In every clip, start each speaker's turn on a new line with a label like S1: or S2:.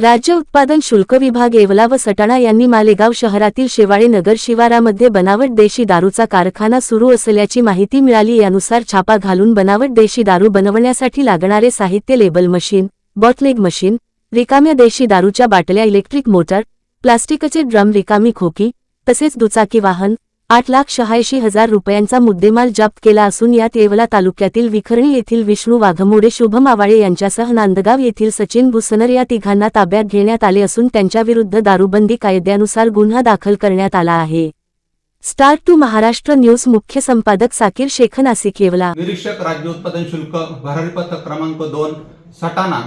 S1: राज्य उत्पादन शुल्क विभाग येवला व सटाणा यांनी मालेगाव शहरातील शेवाळे नगर शिवारामध्ये बनावट देशी दारूचा कारखाना सुरू असल्याची माहिती मिळाली. यानुसार छापा घालून बनावट देशी दारू बनवण्यासाठी लागणारे साहित्य लेबल मशीन बॉटलेग मशीन रिकाम्या देशी दारूच्या बाटल्या इलेक्ट्रिक मोटर प्लास्टिकचे ड्रम रिकामी खोकी तसेच दुचाकी वाहन आठ लाख शहाऐंशी हजार रुपयांचा मुद्देमाल जप्त केला असून यात येवला तालुक्यातील विखरणी येथील विष्णू वाघमोडे शुभम आवाळे यांच्यासह नांदगाव येथील सचिन भुसनर या तिघांना ताब्यात घेण्यात आले असून त्यांच्याविरुद्ध दारूबंदी कायद्यानुसार गुन्हा दाखल करण्यात आला आहे. स्टार टू महाराष्ट्र न्यूज मुख्य संपादक साकीर शेख नासिक येवला.
S2: निरीक्षक राज्य उत्पादन शुल्क भरारी पथक क्रमांक दोन सटाणा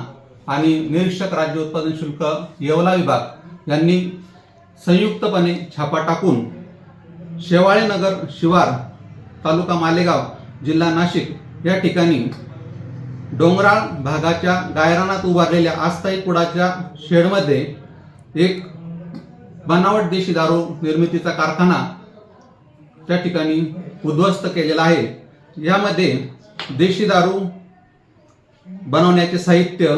S2: आणि निरीक्षक राज्य उत्पादन शुल्क येवला विभाग यांनी संयुक्तपणे छापा टाकून शेवाळे नगर शिवार तालुका मालेगाव जिल्हा नाशिक या ठिकाणी डोंगराळ भागाच्या गायरानात उभारलेल्या आस्थाई कुडाच्या शेडमध्ये एक बनावट देशी दारू निर्मितीचा कारखाना त्या ठिकाणी उद्ध्वस्त केलेला आहे. यामध्ये देशी दारू बनवण्याचे साहित्य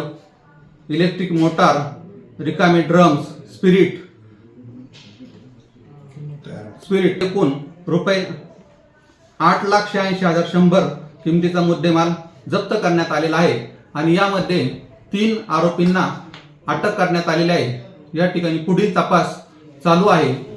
S2: इलेक्ट्रिक मोटार रिकामे ड्रम्स स्पिरिट स्पिरिट एकूण रुपये आठ लाख शहाऐंशी हजार शंभर किमतीचा मुद्देमाल जप्त करण्यात आलेला आहे. आणि यामध्ये तीन आरोपींना अटक करण्यात आलेली आहे. या ठिकाणी पुढील तपास चालू आहे.